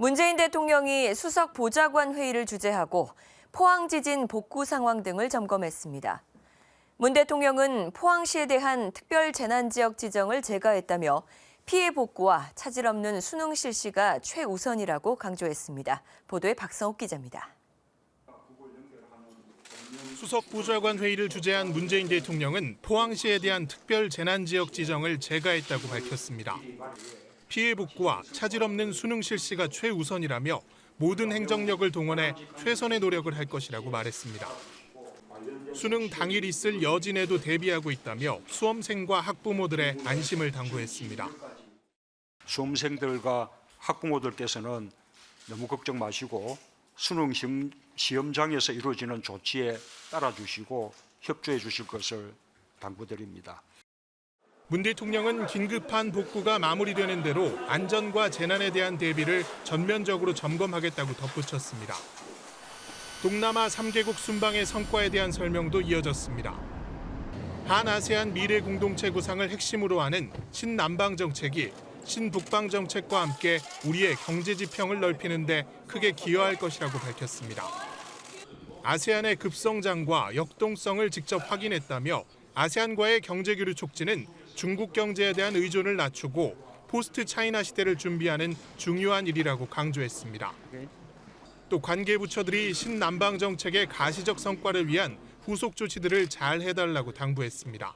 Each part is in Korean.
문재인 대통령이 수석 보좌관 회의를 주재하고 포항 지진 복구 상황 등을 점검했습니다. 문 대통령은 포항시에 대한 특별 재난 지역 지정을 제거했다며 피해 복구와 차질 없는 수능 실시가 최우선이라고 강조했습니다. 보도에 박성욱 기자입니다. 수석 보좌관 회의를 주재한 문재인 대통령은 포항시에 대한 특별 재난 지역 지정을 제거했다고 밝혔습니다. 피해 복구와 차질 없는 수능 실시가 최우선이라며 모든 행정력을 동원해 최선의 노력을 할 것이라고 말했습니다. 수능 당일 있을 여진에도 대비하고 있다며 수험생과 학부모들의 안심을 당부했습니다. 수험생들과 학부모들께서는 너무 걱정 마시고 수능 시험- 시험장에서 이루어지는 조치에 따라주시고 협조해 주실 것을 당부드립니다. 문 대통령은 긴급한 복구가 마무리되는 대로 안전과 재난에 대한 대비를 전면적으로 점검하겠다고 덧붙였습니다. 동남아 3개국 순방의 성과에 대한 설명도 이어졌습니다. 한아세안 미래 공동체 구상을 핵심으로 하는 신남방 정책이 신북방 정책과 함께 우리의 경제 지평을 넓히는 데 크게 기여할 것이라고 밝혔습니다. 아세안의 급성장과 역동성을 직접 확인했다며 아세안과의 경제 교류 촉진은 중국 경제에 대한 의존을 낮추고 포스트 차이나 시대를 준비하는 중요한 일이라고 강조했습니다. 또 관계 부처들이 신남방 정책의 가시적 성과를 위한 후속 조치들을 잘 해달라고 당부했습니다.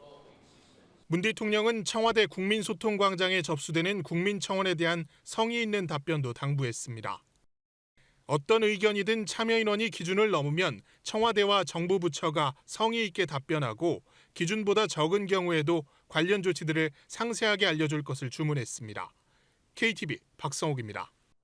문 대통령은 청와대 국민소통광장에 접수되는 국민청원에 대한 성의 있는 답변도 당부했습니다. 어떤 의견이든 참여 인원이 기준을 넘으면 청와대와 정부 부처가 성의 있게 답변하고 기준보다 적은 경우에도 관련 조치들을 상세하게 알려줄 것을 주문했습니다. KTV 박성욱입니다.